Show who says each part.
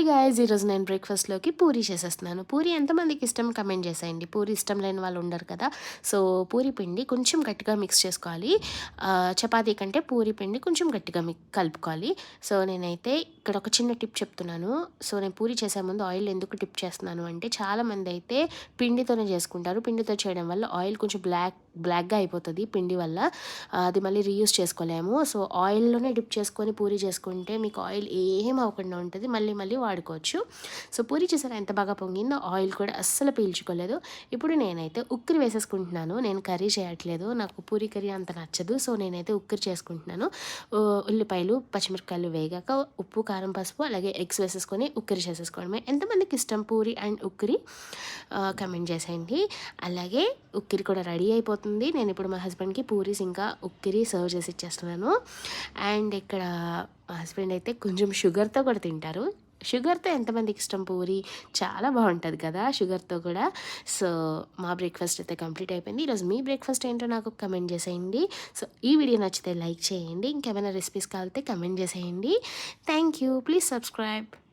Speaker 1: Hi guys ఈరోజు నేను బ్రేక్ఫాస్ట్లోకి పూరి చేసేస్తున్నాను. పూరి ఎంతమందికి ఇష్టం కమెంట్ చేసేయండి. పూరి ఇష్టం లేని వాళ్ళు ఉండరు కదా. సో పూరి పిండి కొంచెం గట్టిగా మిక్స్ చేసుకోవాలి. చపాతీ కంటే పూరి పిండి కొంచెం గట్టిగా మిక్ కలుపుకోవాలి. సో నేనైతే ఇక్కడ ఒక చిన్న టిప్ చెప్తున్నాను. సో నేను పూరి చేసే ముందు ఆయిల్ ఎందుకు టిప్ చేస్తున్నాను అంటే చాలామంది అయితే పిండితోనే చేసుకుంటారు. పిండితో చేయడం వల్ల ఆయిల్ కొంచెం బ్లాక్ బ్లాక్గా అయిపోతుంది పిండి వల్ల. అది మళ్ళీ రీయూస్ చేసుకోలేము. సో ఆయిల్లోనే డిప్ చేసుకొని పూరి చేసుకుంటే మీకు ఆయిల్ ఏం అవ్వకుండా ఉంటుంది. మళ్ళీ మళ్ళీ వాడుకోవచ్చు. సో పూరి చేసారా ఎంత బాగా పొంగిందో ఆయిల్ కూడా అస్సలు పీల్చుకోలేదు. ఇప్పుడు నేనైతే ఉక్కిరి వేసేసుకుంటున్నాను. నేను కర్రీ చేయట్లేదు. నాకు పూరి కర్రీ అంత నచ్చదు. సో నేనైతే ఉక్కిరి చేసుకుంటున్నాను. ఉల్లిపాయలు పచ్చిమిరపకాయలు వేగాక ఉప్పు కారం పసుపు అలాగే ఎగ్స్ వేసేసుకొని ఉక్కిరి చేసేసుకోవడమే ఎంతమందికి ఇష్టం పూరి అండ్ ఉక్కిరి? కమెంట్ చేసేయండి. అలాగే ఉక్కిరి కూడా రెడీ అయిపోతుంది. నేను ఇప్పుడు మా హస్బెండ్కి పూరీస్ ఇంకా ఉక్కిరి సర్వ్ చేసి ఇచ్చేస్తున్నాను. అండ్ ఇక్కడ మా హస్బెండ్ అయితే కొంచెం షుగర్తో కూడా తింటారు. షుగర్తో ఎంతమందికి ఇష్టం? పూరి. చాలా బాగుంటుంది కదా షుగర్తో కూడా. సో మా బ్రేక్ఫాస్ట్ అయితే కంప్లీట్ అయిపోయింది. ఈరోజు మీ బ్రేక్ఫాస్ట్ ఏంటో నాకు కమెంట్ చేసేయండి. సో ఈ వీడియో నచ్చితే లైక్ చేయండి. ఇంకేమైనా రెసిపీస్ కావాలితే కమెంట్ చేసేయండి. Thank you please subscribe.